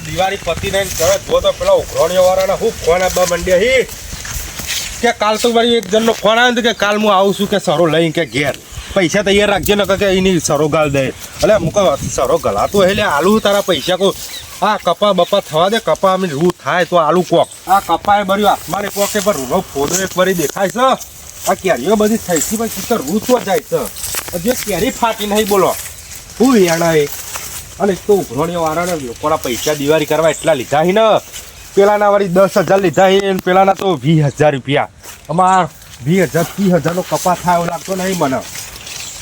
દિવાળી પતિ નહીં તરત જો તો પેલા ઉઘરાણીઓ વાળાને હું ફોન આપવા માંડ્યા હી કે કાલ તો મારી એક જણનો ફોન આવ્યો કે કાલ હું આવું છું કે સરો લઈને કે ઘેર. પૈસા તૈયાર રાખજે ને કે એની સરો ગાલ દે. એટલે અમુક સરો ગલાતો એટલે આલુ તારા પૈસા કો આ કપા બપા થવા દે, કપા અમે રૂ થાય તો આલુ કોક. આ કપાએ બર્યું આસમાને કોકે પર રૂનો ફોદો એક વરી દેખાય છે. આ કેરીઓ બધી થઈ છે, પછી તો રૂ તો જાય છે. જે કેરી ફાટી નહીં બોલો. હું વેણા એ અને તો ઉઘરોણીઓ વાળાને લોકોના પૈસા દિવાળી કરવા એટલા લીધા ને? પેલાના વાળી દસ હજાર લીધા હી પેલાના તો વીસ હજાર રૂપિયા. અમાર વીસ હજાર, ત્રીસ હજારનો કપા થાય એવો લાગતો નહીં મને.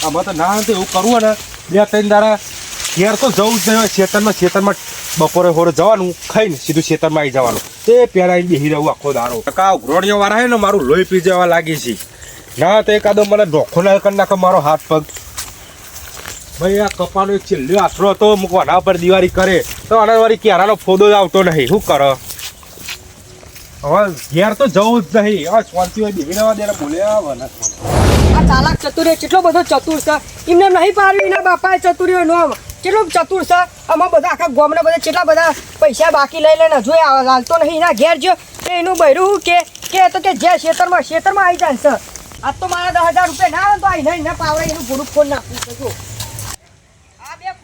આમાં તો ના તો એવું કરવું ને બે ત્રણ દાડા ઘેર તો જવું જ નહીં હોય ખેતરમાં ખેતરમાં બપોરે હોરે જવાનું, ખાઈને સીધું ખેતરમાં આવી જવાનું. તે પહેલાં બેસી રહેવું આખો દારો ટકા ઉઘરોણીઓ વાળા હે ને, મારું લોહી પી જવા લાગી છે. ના તો એકાદો મને ડોખો ના કરી નાખે, મારો હાથ પગ. ભાઈ, આ કપાનો એક છેલ્લો આશરો હતો. વાડા પર દિવાળી કરે. તો આના વાળી ક્યારાનો ફોદો જ આવતો નહીં. શું કરો? હવે ઘેર તો જવું જ નહીં. હવે શાંતિ હોય દેવી રહેવા દેરા બોલે આ ચાલાક ચતુરે કેટલો બધો ચતુર છે. એમને નહીં પાડ્યું, એના બાપાએ ચતુર્યો નો કેટલો ચતુર છે. આમાં બધા આખા ગોમના બધા કેટલા બધા પૈસા બાકી લઈ લઈને હજુ લાલતો નહીં. એના ઘેર જો એનું બૈરું કે? કે તો કે જે ખેતરમાં ખેતરમાં આવી જાય છે. આજ તો મારા દસ હજાર રૂપિયા ના આવે તો આવી નહીં. ના પાવડે એનું ગુરુ ફોન નાખું. છે જો આ બે ફૂલો તો નહીં પડતી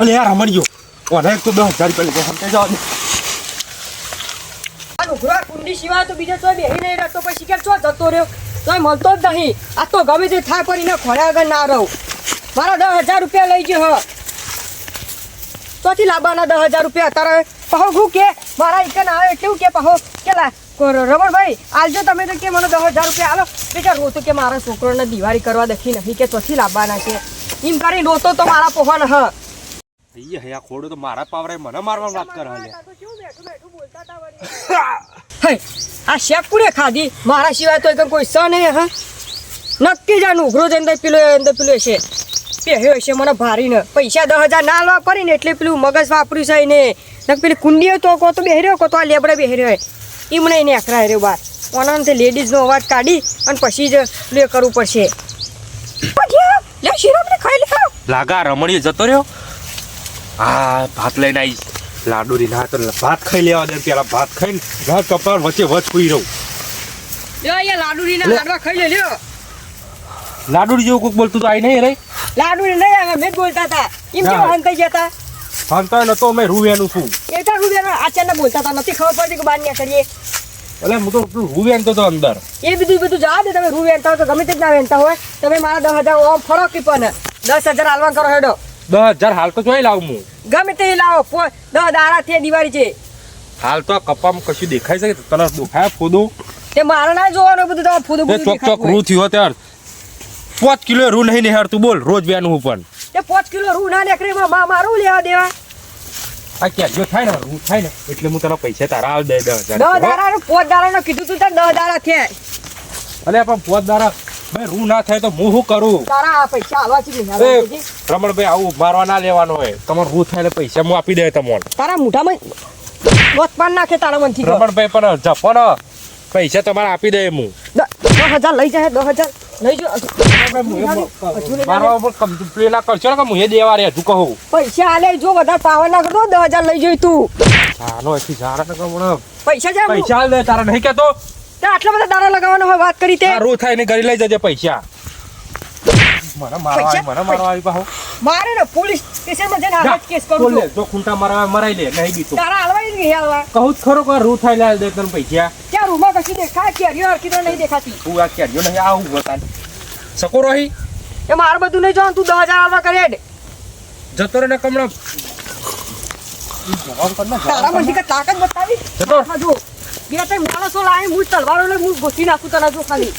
અલે યાર રમણ ગયો ઓને તો દસ હજાર રૂપિયા લીધો સમજાઈ જવા દે. આ નુઘરા કુંડી સિવાય તો બીજો ચોય બેહી નહીં રહેતો. પછી કે ચો જતો રહ્યો? તોય મળતો જ નહીં. આ તો ગમે તે થાય એને ખોડા આગળ ના રહું. મારા દસ હજાર રૂપિયા લઈ ગયો, હ. તોથી લાવવાના દસ હજાર રૂપિયા તારે પહો ઘું કે? મારા એક આવે કેવું કે, પહો, કે લા, કો- રમણભાઈ, આલજો તમે તો કે મને દસ હજાર રૂપિયા આલો. બેટા રોતું કે મારા છોકરોને દિવાળી કરવા દખી નથી કે ચોથી લાવવાના છે એમ કરી રોતો તો મારા પોહન હ. ઈ હે આ ખોડો તો મારા પાવરે મને મારવા વાત કરે હાલે હે આ શેક કુડે ખાધી? મારા સિવાય તો એકમ કોઈ સ નહીં હ. નક્કી જ આ જઈને જ અંદર પેલો અંદર પેલો છે. પહેર્યો છે મને ભારીને. પૈસા દસ હજાર ના લેવા પડી ને એટલે પેલું મગજ વાપર્યું છે એને. નક પેલી કુંડીઓ તો કો તો બેહર્યો કો તો આ લેબડે બેહર્યો હોય એમને એને અકરાય રહ્યો બાર. ઓનાથી લેડીઝનો અવાજ કાઢી અને પછી જ લે કરવું પડશે. લે શીરો મને ખાઈ લે લાગા રમણીએ જતો રહ્યો. આ ભાત લઈને આવી લાડુરી ના તો ભાત ખાઈ લેવા દે પેલા ભાત ખાઈને ઘા કપાળ વચ્ચે વચ સુઈ રહું. લ્યો અહીંયા લાડુરી ના લાડવા ખાઈ લે લ્યો. લાડુરી જેવું કોઈક બોલતું તો આઈ નહીં રે. લાડુરી નહીં આવે મેં બોલતા હતા. એમ. કેવા હંતાઈ જતા ન નતો મેં રૂવેનું છું. એ તો રૂપિયા આચાર્ય બોલતા હતા. નથી ખબર પડતી કે બાન્યા કરીએ. એટલે હું તો પેલું રૂવેન તો તો અંદર. એ બધું બધું જવા દે તમે રૂ વેણતા હોય તો ગમે તે ના વેણતા હોય. તમે મારા દસ હજાર ઓમ ફરો કી પણ દસ હજાર હાલવા કરો હેડો. દસ હજાર હાલ તો જોઈ લાવું હું. ગમે તે લાવો દસ દારા થી દિવાળી છે. હાલ તો આ કપામાં કશું દેખાય છે કે તને દુખાય ફોદું? તે મારે ના જોવાનું બધું તમારે ફૂદું તે બધું ચોક ચોક રૂ થયો ત્યાર. પાંચ કિલો રૂ નહીં નિહાળતું બોલ રોજ હું પણ. તે પાંચ કિલો રૂ ના નીકળે મા મારું લેવા દેવા. આ ક્યાં જો થાય ને રૂ થાય ને એટલે હું તને પૈસા તારા આવ દે દસ દસ હજાર દાડા નું પાંચ દાડા કીધું તું તાર દસ દાડા થયા. અલે પણ પોત દારા ભાઈ રૂ ના થાય તો હું શું કરું? તારા આ પૈસા આલવા છે રમણભાઈ આવું મારવા ના લેવાનો હોય. તમારે રૂ થાય એટલે પૈસા હું આપી દે તમને. તારા મોઢામાં ગોત પાન નાખે તારા મનથી રમણ રમણભાઈ પણ જપો પૈસા તમારે આપી દે હું. દસ હજાર લઈ જાય દસ હજાર. લઈ જો મારવા ઉપર પેલા કરશો કે હું એ દેવા રે હજુ કહું. પૈસા આલે જો વધારે પાવર ના કરતો દસ લઈ જોઈ તું. આનો એથી સારા ને કહું પૈસા જાય પૈસા આલ તારા નહીં કેતો તે આટલા બધા દાડા લગાવવાનો હોય વાત કરી તે. રો થાય ને ઘરે લઈ જજે પૈસા. મને મારવા મને મારવા આવી પાહો. મારે ને પોલીસ સ્ટેશનમાં જઈને જા, કેસ કરું જો ખૂંટા મારવા મરાઈ લે નહીં બીતું. તારા જ નહીં કહું ખરો કે રૂ થાય લાલ દે તને પૈસા. રૂ? માં કશી દેખાય કે હરિયો હરકી નહીં દેખાતી. હું આ ક્યાં નહીં? આવું બતા સકો રહી? એ માર બધું નહીં જોવાનું તું 10000 આવા કરે દે જતો રે ને કમણા તારા મનથી કે તાકાત બતાવી? જતો. જો બે તે માણસો લાવી હું તલવારો લઈ હું ગોતી નાખું તને જો ખાલી.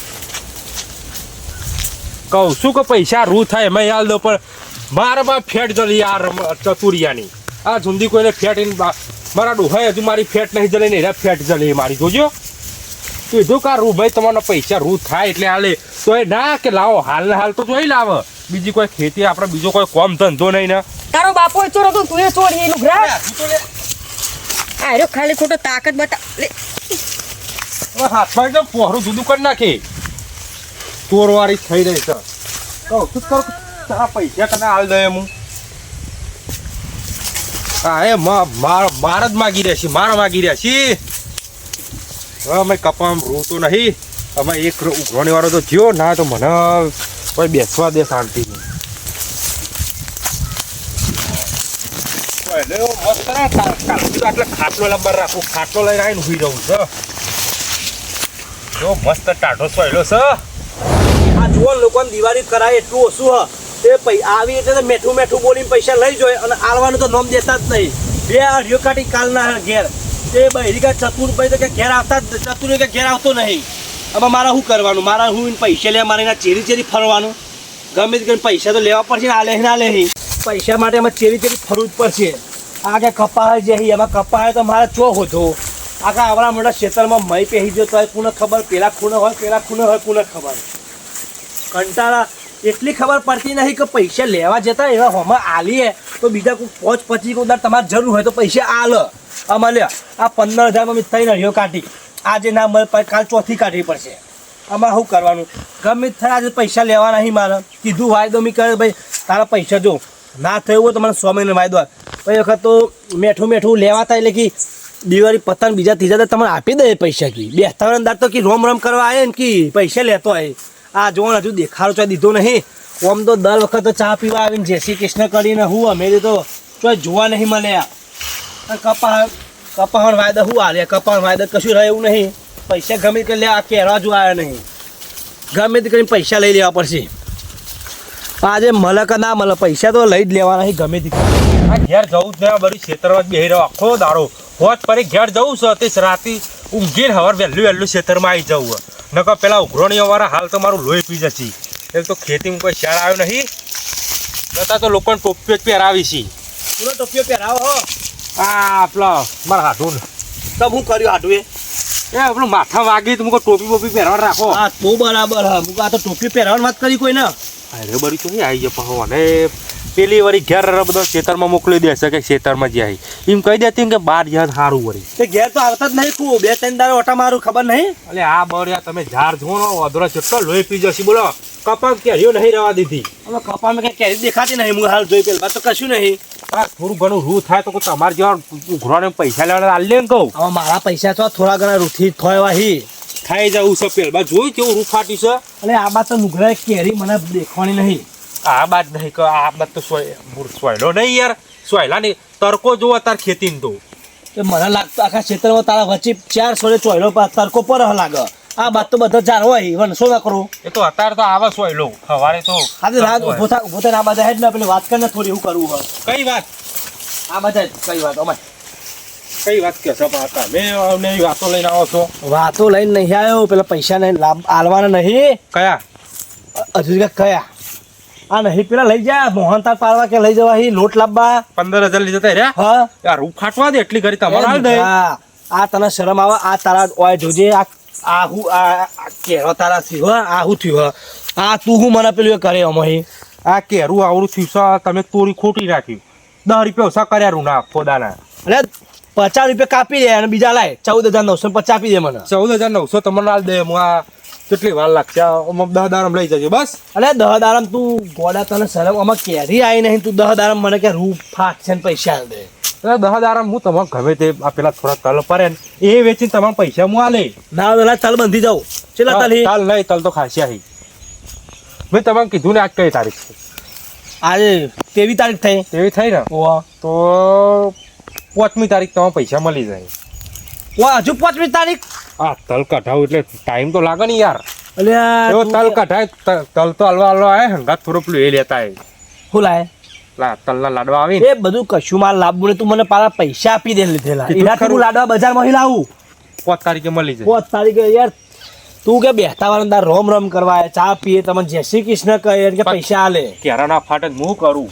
કહું શું કે પૈસા રૂ થાય મેં હાલ દો પણ મારામાં ફેટ જલી આ ચતુરિયાની. આ જુંદી કોઈને ફેટ મારા હોય હજુ મારી ફેટ નહીં જલે ને એના ફેટ જલે મારી જોજો. કીધું કા રૂ ભાઈ તમારો પૈસા રૂ થાય એટલે હાલે. તો એ ના કે લાવો હાલ ને હાલ તો જોઈ લાવો. બીજી કોઈ ખેતી આપણે બીજો કોઈ કોમ ધંધો નહીં ને. તારો બાપો ચોર હતો તું એ ચોર એનું ગ્રાહ આર્યો ખાલી ખોટો તાકાત બતા લે. હાથમાં એકદમ પોહરું જુદું કરી નાખે. ચોરવાળી થઈ રહી છે. તો તું તારા પૈસા તને હાલ દે હું. હા, એ માર જ માગી રહ્યા છીએ માર માગી રહ્યા છીએ હવે અમે કપામ રોતો નહીં. અમે એક ઉઘરોણી વાળો તો થયો, ના તો મને કોઈ બેસવા દે શાંતિ ખાટલો લંબર રાખું. ખાટલો લઈને આવીને ઊભી રહું છે જો મસ્ત ટાઢો સોયલો છે. આ જુઓ લોકોને દિવાળી કરાય એટલું ઓછું, હ. એ આવી એટલે મેઠું મેઠું બોલીને પૈસા લઈ જોઈએ અને આલવાનું તો નોમ દેતા જ નહીં. બે અઢીઓ કાઢી કાલના ઘેર. તે બહેરીકા ચતુરભાઈ તો કે ઘેર આવતા જ ચતુર કે ઘેર આવતો નહીં. હવે મારે શું કરવાનું? મારા હું પૈસા લેવા મારે એના ચેરી ચેરી ફરવાનું? ગમે તે પૈસા તો લેવા પડશે ને આલે ના લેહી પૈસા માટે એમાં ચેરી ચેરી ફરવું જ પડશે. આ કે કપાહ જે એમાં કપાહ તો મારે ચો હોતો આખા આવડા મોટા ક્ષેત્રમાં મય પહેરી જતો તો કોને ખબર? પેલા ખૂણે હોય, પેલા ખૂણે હોય, કોને ખબર? કંટાળા એટલી ખબર પડતી નહીં કે પૈસા લેવા જતા એવા હોમાં આલીએ. તો બીજા કોઈ પોચ પચીસ ઉધાર તમારે જરૂર હોય તો પૈસા આલ. લ્યો, આ પંદર હજારમાં મેં ત્રણ રહ્યો કાઢી. આજે ના મળે કાલ ચોથી કાઢવી પડશે. આમાં શું કરવાનું? ગમે થાય આજે પૈસા લેવા નહીં મારે. કીધું વાયદો મેં કરે ભાઈ, તારા પૈસા જો. ના થયું હોય તો મને સો મહિનો વાયદો. પછી વખત તો મેઠું મેઠું લેવાતા એટલે કે દિવાળી, પતંગ બીજા ત્રીજા તમારે આપી દે પૈસા કી. બે ત્રણ દાર તો કે રોમ રોમ કરવા આવે ને કે પૈસા લેતો હોય આ જો હજુ દેખાડો ચા દીધો નહીં. ઓમ તો દર વખત તો ચા પીવા આવીને જય શ્રી કૃષ્ણ કરીને હું અમે તો ચો જોવા નહીં મળે આ કપા કપાહણ વાયદા શું આલે કપાહણ વાયદા કશું રહે એવું નહીં. પૈસા ગમે તે લે, આ કહેવા જો આવ્યા નહીં. ગમે તે કરીને પૈસા લઈ લેવા પડશે. આજે મળે કે ના મળે પૈસા તો લઈ જ લેવાના છે ગમે તે આ ઘેર જવું જ નહીં બધી ખેતરમાં જ બેહી રહ્યો. આખો દારો હોજ પરી ઘેર જવું છે, તે રાતે ઊંઘીને હવાર વહેલું વહેલું ખેતરમાં આવી જવું નકર પેલા ઉઘરોણીઓ વાળા હાલ તો મારું લોહી પી જશે. એક તો ખેતીમાં કોઈ શાળ આવ્યો નહીં. છતાં તો લોકોને ટોપીઓ જ પહેરાવી છે. પૂરો ટોપીઓ પહેરાવો હો. આ પેલા મારા હાડું તબ હું કર્યું આટું એ એ પેલું માથા વાગી તો ટોપી બોપી પહેરવા રાખો. હા તો બરાબર હા. મુક તો ટોપી પહેરવાની વાત કરી કોઈ ના. અરે બરી તો આવી જાય પાહો અને પેલી વળી ઘેર બધો ખેતરમાં મોકલી દેશે કે ખેતરમાં જાય. એમ કહી દેતી કે બાર જ્યાં સારું વળી તે ઘેર તો આવતા જ નહીં કુ બે ત્રણ દાડો ઓટા મારું ખબર નહીં? એટલે આ બળ્યા તમે ઝાડ ને અધરો ચટકો લોહી પી જશે બોલો. કપાસ કેરીઓ નહીં રહેવા દીધી. અમે કપામાં કઈ કેરી દેખાતી નહીં હું હાલ જોઈ પેલા તો કશું નહીં. થોડું ઘણું રૂ થાય તો તમારે જેવા ઉઘરાને પૈસા લેવાના આલી લે કહું. હવે મારા પૈસા તો થોડા ઘણા રૂથી થોયવા હી ખાઈ જવું છે પેલા. જોઈ કેવું રૂ ફાટ્યું છે. અને આમાં તો નુગરા કેરી મને દેખવાની નહીં. આ બાદ નહીં કે આ બાદ તો સોય સોયલો નહીં યાર. સોયલા નહીં તરકો જોવો તાર ખેતીને તો. એ મને લાગતું આખા ક્ષેત્રમાં તારા વચ્ચે ચાર સોળે ચોયલો તરકો પર લાગે. આ બાદ તો બધા ચાર હોય વનસો ના કરું? એ તો અત્યારે તો આવા સોયલો. સવારે તો આજે રાત ઊભો થા ઊભો થઈને આ બધા હેડ ને પેલી વાત કરીને થોડી એવું કરવું હોય. કઈ વાત? આ બધા કઈ વાત અમારે કઈ વાત કે પણ અમને વાતો લઈને આવો છો. વાતો લઈને નહીં આવ્યો પેલા પૈસા નહીં લાભ આલવાના નહીં. કયા? હજુ કયા? આ નહીં પેલા લઈ જા મોહનતાળ પાડવા કે લઈ જવા હી લોટ લાવવા. પંદર હજાર લઈ જતા રહ્યા? હા. આ રૂ ફાટવા દે એટલી ઘરી તમારે હાલ દે. આ તને શરમ આવે આ તારા ઓય જોજે આ આ હું આ કેરો તારા થયું હો આ હું થયું આ તું હું મને પેલું કરે અમે આ કેરું આવડું થયું છે તમે તોરી ખોટી નાખ્યું દસ રૂપિયા ઓછા કર્યા રૂ ના ફોદાના અરે પચાસ રૂપિયા કાપી દે અને બીજા લાય ચૌદ હજાર નવસો પચાસ આપી દે મને. ચૌદ હજાર નવસો તમને હાલ દે હું આ કેટલી વાર લાગશે? અમુક દહ દારમ લઈ જજો બસ. અને દહ દારમ તું ગોડા તને સરમ આમાં કેરી આવી નહીં તું દહ દારમ મને કે રૂ ફાટશે ને પૈસા આલ દે. એટલે દહ દારમ હું તમારે ગમે તે આ પેલા થોડા તલ પડે ને એ વેચીને તમારા પૈસા હું આલે. ના પેલા તલ બંધી જાઉં. ચેલા તલ? તલ નહીં તલ તો ખાસી આવી મેં તમને કીધું ને આજ કઈ તારીખ છે? આજે તેવી તારીખ થઈ. એવી થઈ ને? ઓવા તો પાંચમી તારીખ તમારા પૈસા મળી જાય. હજુ પાંચમી તારીખ? આ તલ કઢાવ એટલે ટાઈમ તો લાગે ને યાર. તું તલ કઢાય તલ તો હલવા હલવા આવે હંગા થોડું પેલું એ લેતા આવે શું લાય? લા તલના લાડવા આવી એ બધું કશું માલ લાવવું ને તું મને પાલા પૈસા આપી દે લીધેલા. એના ખરું. લાડવા બજારમાં લાવું. પાંચ તારીખે મળી જાય. પાંચ તારીખે યાર તું કે બેહતા વાળા તાર રોમ રોમ કરવા ચા પીએ તમને જય શ્રી કૃષ્ણ કહે કે પૈસા આલે. કેરા ના ફાટે હું કરું?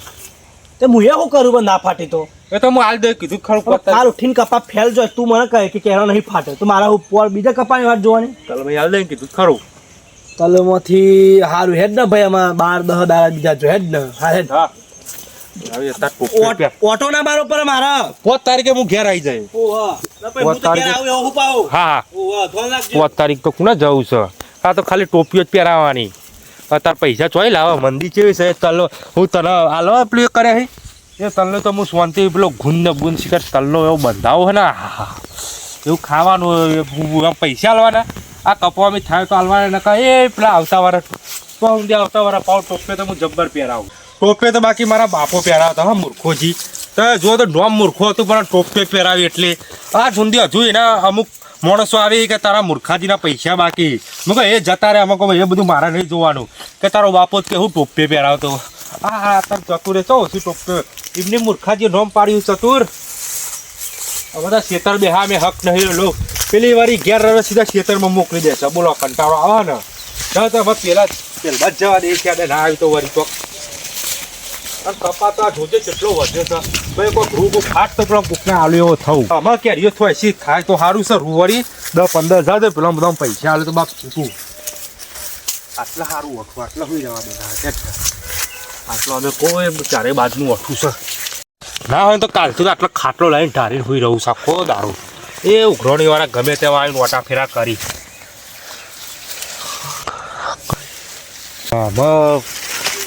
તે હું એ શું કરું પણ ના ફાટી તો? એ તો હું હાલ દે કીધું ખરું પાંચ કાલ ઉઠીને કપા ફેલ જો તું મને કહે કે કેરો નહીં ફાટે. તો મારા ઉપર બીજા કપાની વાત જોવાની? તલ ભાઈ હાલ દે કીધું ખરું. તલમાંથી હારું હેડ ને ભાઈ આમાં બાર દહ દાડા બીજા જો હેડ ને. હા હેડ. ઓટ- ના બાર ઉપર મારા. પોત તારીખે હું ઘેર આવી જાય. ઓહો. ના ભાઈ હું તો તારીખે- હા તો કુના જવું છે. આ તો ખાલી ટોપીઓ જ પહેરાવાની તાર પૈસા ચોઈ લાવે મંદી કેવી છે? ચાલો હું તને હાલો પેલું કરે છે. એ તલનો તો હું શાંતિ પેલો ગુંદ ગુંદ શિકાર તલનો એવો બંધાવો હે ને. એવું ખાવાનું પૈસા આલવાના. આ કપવામાં થાય તો આલવાના નકા એ પેલા આવતા વાળા તો ઊંધી આવતા વાળા પાવ ટોપે તો હું જબ્બર પહેરાવું. ટોપે તો બાકી મારા બાપો પહેરાવતા હા મૂર્ખોજી. તો જો તો નોમ મૂર્ખો હતું, પણ ટોપે પહેરાવી એટલે. આ સુધી હજુ એના અમુક માણસો આવી કે તારા મૂર્ખાજીના પૈસા બાકી. હું કહે, એ જતા રહે અમે એ બધું મારે નહીં જોવાનું. કે તારો બાપો જ કે હું ટોપે પહેરાવતો. આ હા તમે જતું ચો ઓછી ટોપે. એમની મૂર્ખાજી નોમ પાડ્યું, ચતુર. બધા ખેતર બે હા મેં હક નહીં લો. પેલી વારી ઘેર રવે સીધા ખેતરમાં મોકલી દેશે. બોલો, કંટાળો આવે ને. ના તો હવે પેલા પેલા જ જવા દે ક્યારે ના આવી તો વરી તો. અને કપા તો આ જોજે કેટલો વધ્યો છે ભાઈ કોઈ રૂ કોઈ ફાટ તો પેલા કૂકને આવ્યો એવો થવું. આમાં કેરીઓ થોય સી થાય તો સારું છે રૂવરી દસ પંદર હજાર દે, પેલા બધા પૈસા આવે તો બાપ ચૂકું આટલા સારું વઠું આટલા હોઈ જવા બધા આટલો અમે કોઈ ચારે બાજુનું અઠું છે. ના હોય તો કાલથી આટલો ખાટલો લઈને ઢારીને હોઈ રહું છે આખો દારૂ એ ઉઘરોણીવાળા ગમે તેવા આવીને વટા ફેરા કરી. હા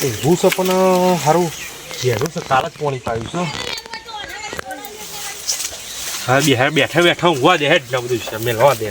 એવું છે પણ સારું ઘેરું છે કાલ જ પોણી પાડ્યું છે. હા બે બેઠા બેઠા ઊંઘવા દે જ ને બધું છે મેલવા દે.